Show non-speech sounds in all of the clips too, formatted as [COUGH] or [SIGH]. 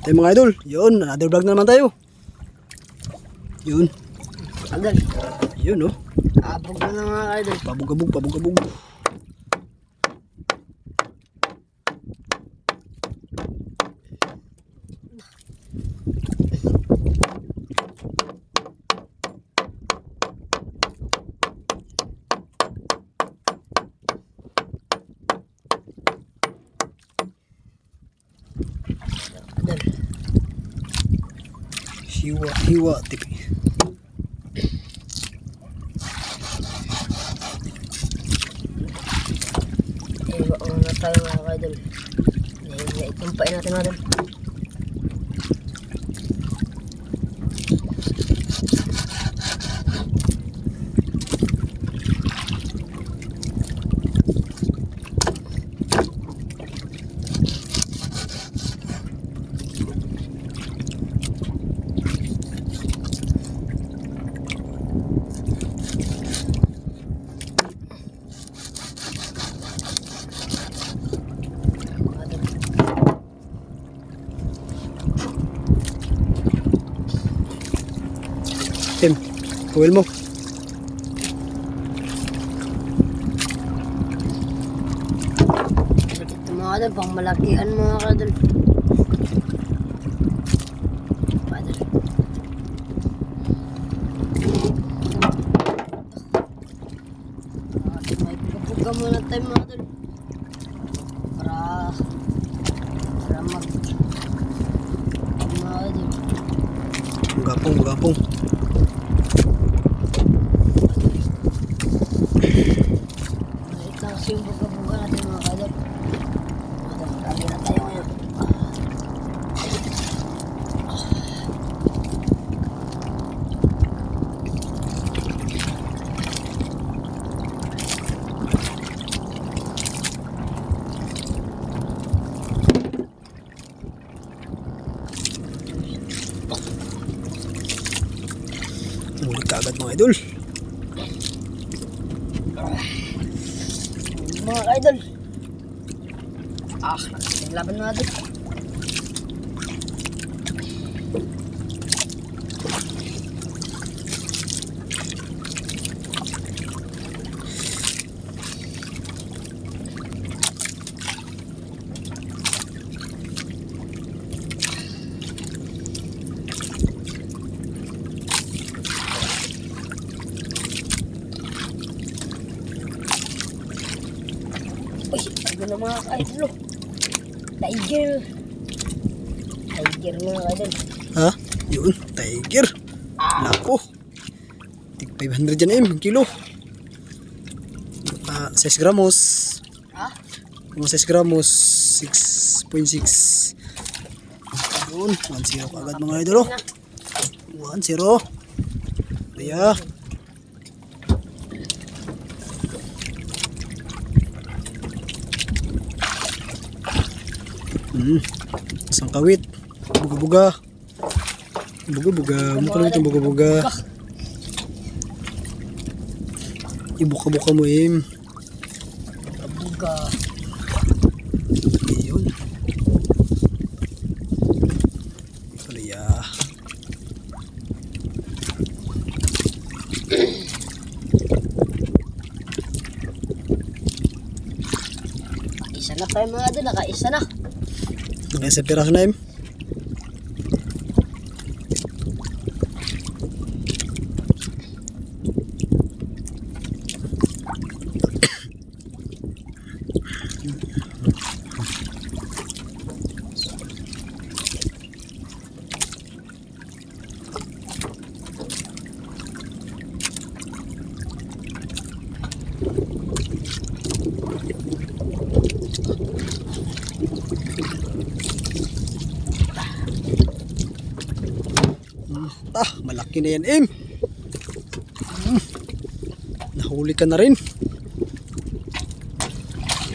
Tayo mga idol. Yun, another vlog na naman tayo. Yun. Idol. Yun oh. Abog na mga idol. Pabog-abog, pabog-abog. Hiwa, hiwa, tipi. Iwa muna tayo mga idol. Dahil itumpain natin mga idol. Mga idol. Tim, kuwil mo. Mga idol, pang malakihan mga May pupuga muna tayo mga idol. Para para mag mga idol. Gapong, gapong. Maliit lang kasi yung buga-buga natin mga idol. Mga idol, grabe na tayo ngayon. Ulit ka agad mga idol. Mga idol. Ah, laban mga idol. Na mga idol. oh. Tiger. Tiger mga idol. Ha? Yun, tiger. Napo. Tig 500 yan em, kilo. Ah, 6 gramos. Ha? Mga 6 gramos, 6.6. Yun, 1-0 ka agad mga idol. oh. 1-0. Kaya, Hmm. Isang kawit. Buga-buga. Buga-buga. Mukha naman itong buga-buga. Ibuka-buka mo im. Kabuga. Yun. Kaliya. Isa na tayo mga idol. Nakaisa na. Nakaisa piraso na im. Ah, malaki na yan im. Hmm. Nahuli ka na rin.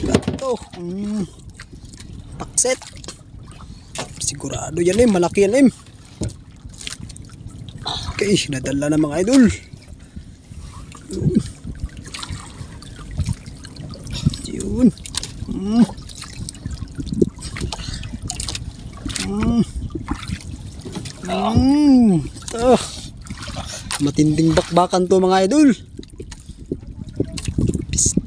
Ito. Mm. Takset. Sigurado yan im. Malaki yan im. Okay, nadala na mga idol. Yun. Mm. Mm. Mm. Ah. Matinding bakbakan to mga idol. Pist.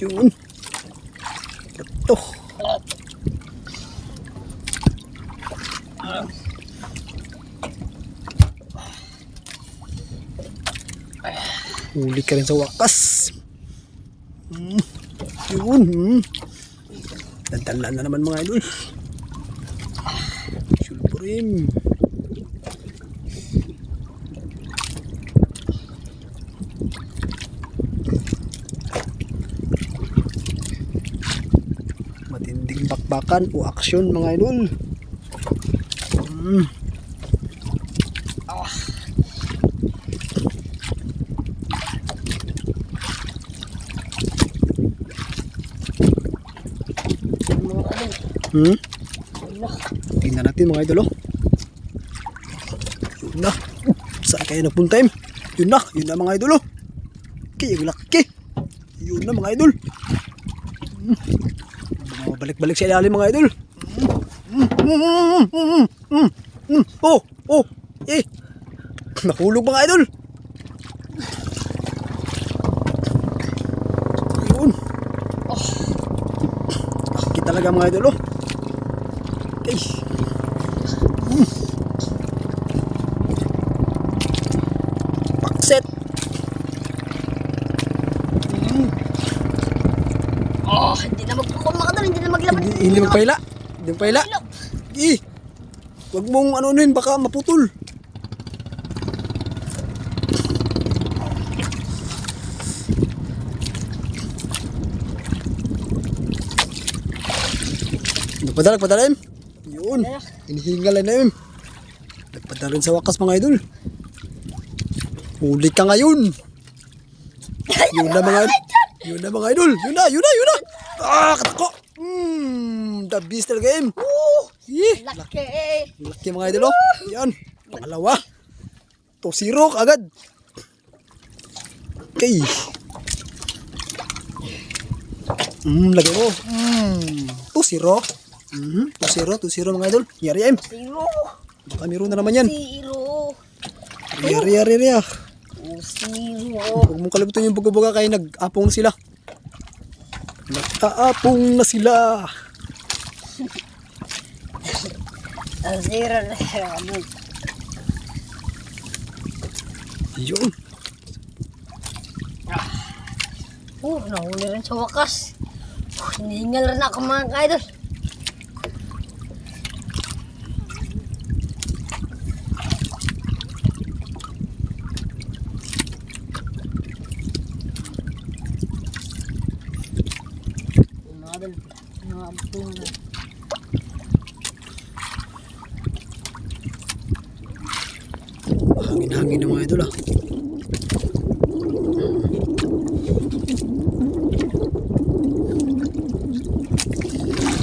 Yun. Ito. Huli ka rin sa wakas. Mm. Yun. Mm. Dandalan na naman mga idol. Sulpurim. Matinding bakbakan o aksyon mga idol. Mm. Hmm? Tingnan natin mga idol oh. Yun na. Saan kaya nagpunta yun? Yun na. Yun na mga idol oh. Okay, ang laki. Yun na mga idol. Hmm. Bumabalik-balik sa ilalim mga idol. Hmm. Oh, oh. Eh. Nahulog mga idol. Yun. Laki talaga mga idol oh. Okay. Mm. Pakset. Mm. Oh, hindi na magpukul mga kadol. Hindi na maglaban. Hindi, magpaila. Hindi magpaila. Eh. Huwag mong ano yun, baka maputol. Nagpadala, nagpadala yun. Yun. Hinihingal na yun. Nagpadala sa wakas mga idol. Huli ka ngayon. Yun na mga Yun na mga idol. Yun na, yun na, yun na. Ah, katako. The beast talaga yun. Woo! Yeah. Laki. Laki mga idol. oh. Yan. Pangalawa. 2-0 agad. Okay. Hmm, lagay mo. Hmm, 2-0. Hmm, 2-0, 2-0 mga idol. Yari yan. Zero. Baka meron na naman yan. Zero. Yari, yari, yari. ah. Oh, zero. Huwag mong kalimutan yung buga-buga kaya nag-apong na sila. Nag-aapong na sila. Ah, Zero na. Ano? Yun. Oh, nahuli rin sa wakas. Oh, Hinihingal rin ako mga kaidol. Mga idol, mga na. Hangin-hangin ng mga idol ah.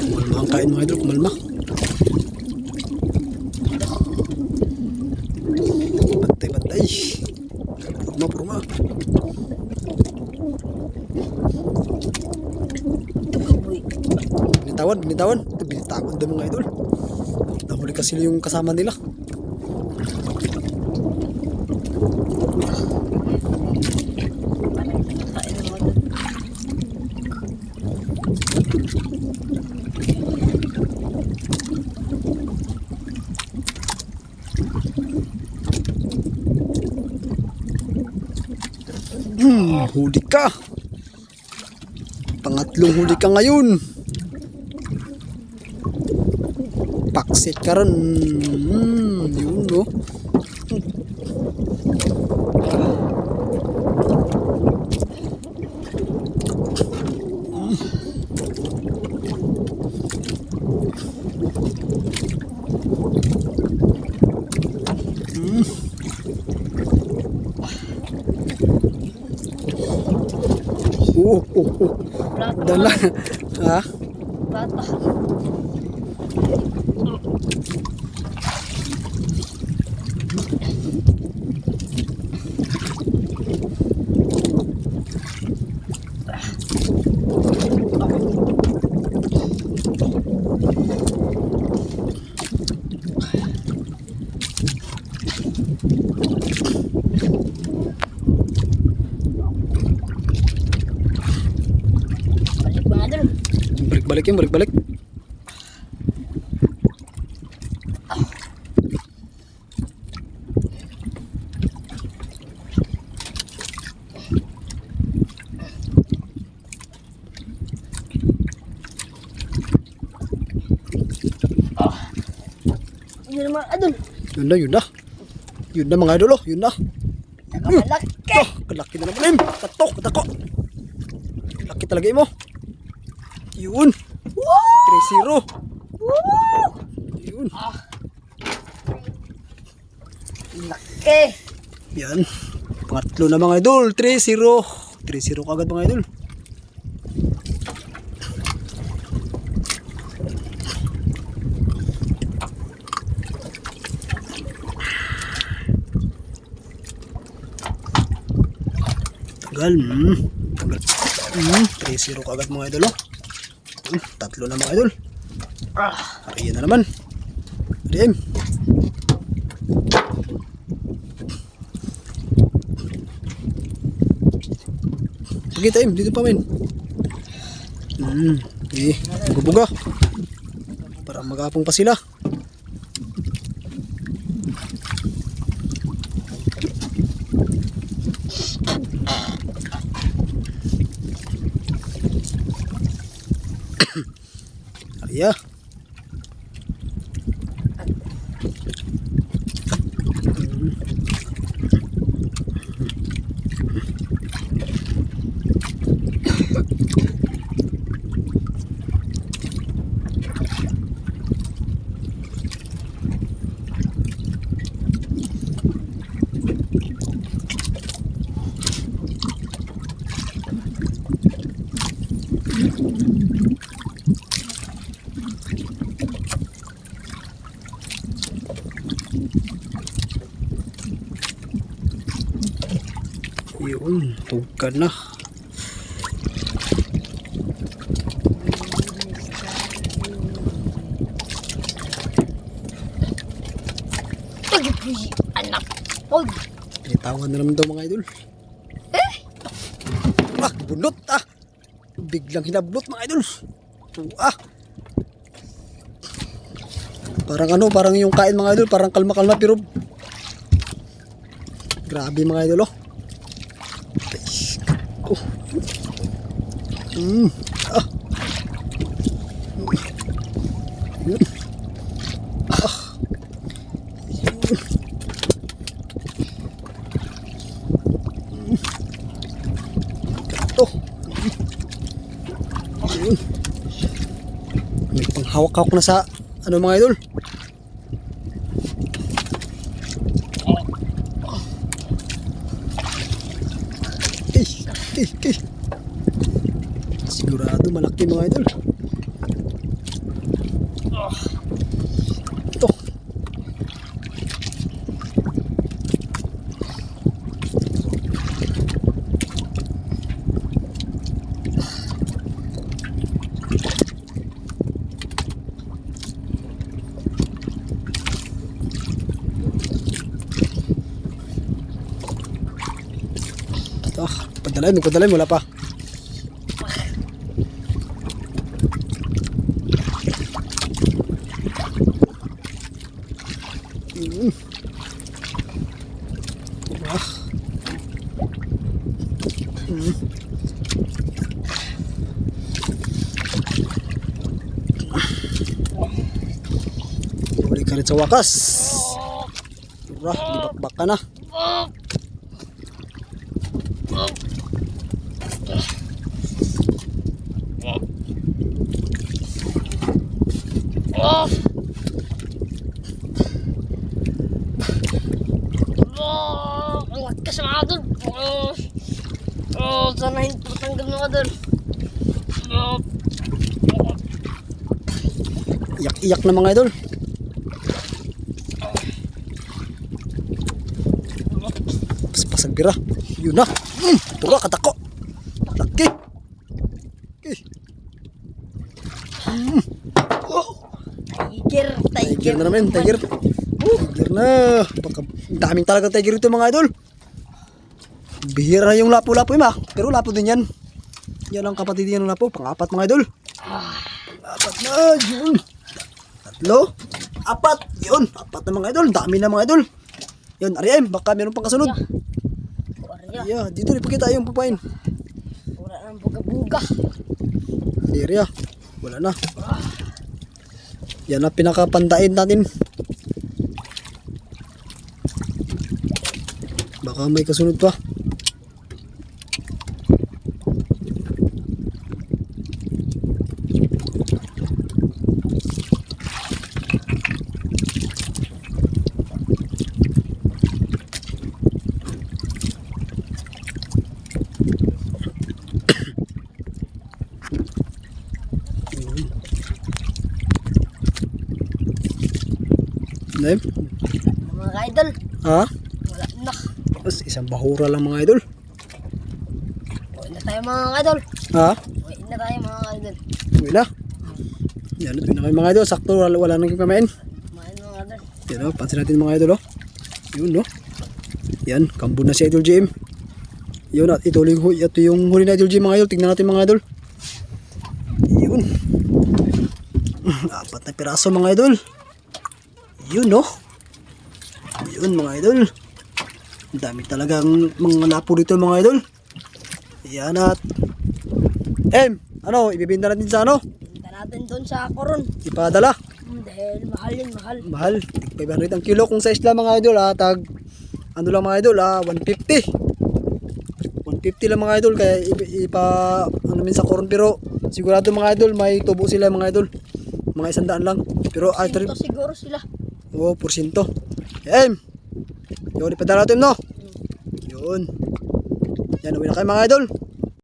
Kumalma ang kain mga idol, kumalma. Bantay-bantay. Tukaboy. Binitawan, binitawan. Binitawan daw mga idol. Nahuli kasi yung kasama nila. Kain ng mga idol. Hmm, huli ka. Pangatlong huli ka ngayon. Paksit ka ron. Hmm, yun no. Oh, oh, oh. Plata. Dala. Ha? Plata. Balik-balik yun, balik-balik. Yun na mga idol. Yun na, yun na. Yun na mga idol, oh. Yun na. Nakamalaki. Oh, kalaki na naman yun. Kato, katako. Laki talaga mo. Yun. Wow! 3-0. Yun. Laki. Yan. Pangatlo na mga idol. 3-0. 3-0 kagad mga idol. Tagal. Hmm. Tagal. Hmm. 3-0 kagad mga idol. Oh. Tatlo na mga idol. Ah. Ayan na naman. Rim. Sige tayo, dito pa men. Hmm, eh, bubuga. Para magapong pa sila. yeah. Yun, tugkan na. Anak. Pag. Itawan na naman daw mga idol. Eh. Ah, bunot ah. Biglang hinablot mga idol. Ah. Parang ano, parang yung kain mga idol, parang kalma-kalma pero grabe mga idol oh. Oh. Mm. Ah. Yun. Ah. Yun. Ito. Ayun. May panghawak-hawak na sa ano mga idol. Eh, eh. Sigurado malaki mga idol. Ito. Ito. Padalain, padalain, wala pa. Mm. Ah. Mm. Huli ka rin sa wakas. Tura, libakbak ka na. Oh. Oh, ang lakas mga idol. Oh. Oh, sana hindi patanggal mga idol. Oh. Iyak-iyak na mga idol. Pas pasag. Yun na. Mm, tura katako. Laki. Na naman tiger. Tiger na. Baka, daming talaga tiger ito mga idol. Bihira yung lapo-lapo yun ah. Pero lapo din yan. Yan ang kapatid yan ng lapo. Pang-apat mga idol. Apat na. Yun. Tatlo. Apat. Yun. Apat na mga idol. Dami na mga idol. Yun. Ariem. Baka meron pang kasunod. Warya. Yeah. Dito ipakita yung pupain. Wala nang buga-buga. Area. Wala na. Yan na pinakapandain natin. Baka may kasunod pa. Nem? Mga idol. Ha? Wala na. Tapos isang bahura lang mga idol. Uwi na tayo mga idol. Ha? Uwi na tayo mga idol. Uwi na. Yan, ito na kayo mga idol. Sakto, wala, wala nang kamain. Kumain mga idol. Yan o, pansin natin mga idol o. Yun no. Yan, kambo na si Idol JM. Yun at ito, ito, ito yung huli na Idol JM mga idol. Tingnan natin mga idol. Yun. [CLEARS THROAT] Apat na piraso mga idol. Yun no. Yun mga idol. Ang dami talagang mga lapo dito mga idol. Yan at Em, ano, ibibinta natin sa ano? Punta natin doon sa koron. Ipadala. Hmm, dahil mahal yun, mahal. Mahal. 500 ang kilo kung sa isla mga idol ha. Tag, ano lang mga idol ha, 150. 150 lang mga idol kaya ipa, ano min sa koron pero sigurado mga idol may tubo sila mga idol. Mga isang daan lang. Pero ay Ito siguro sila. Oh, porsyento. Em. Yun, ipadala natin no. Yun. Yan, uwi na kayo mga idol.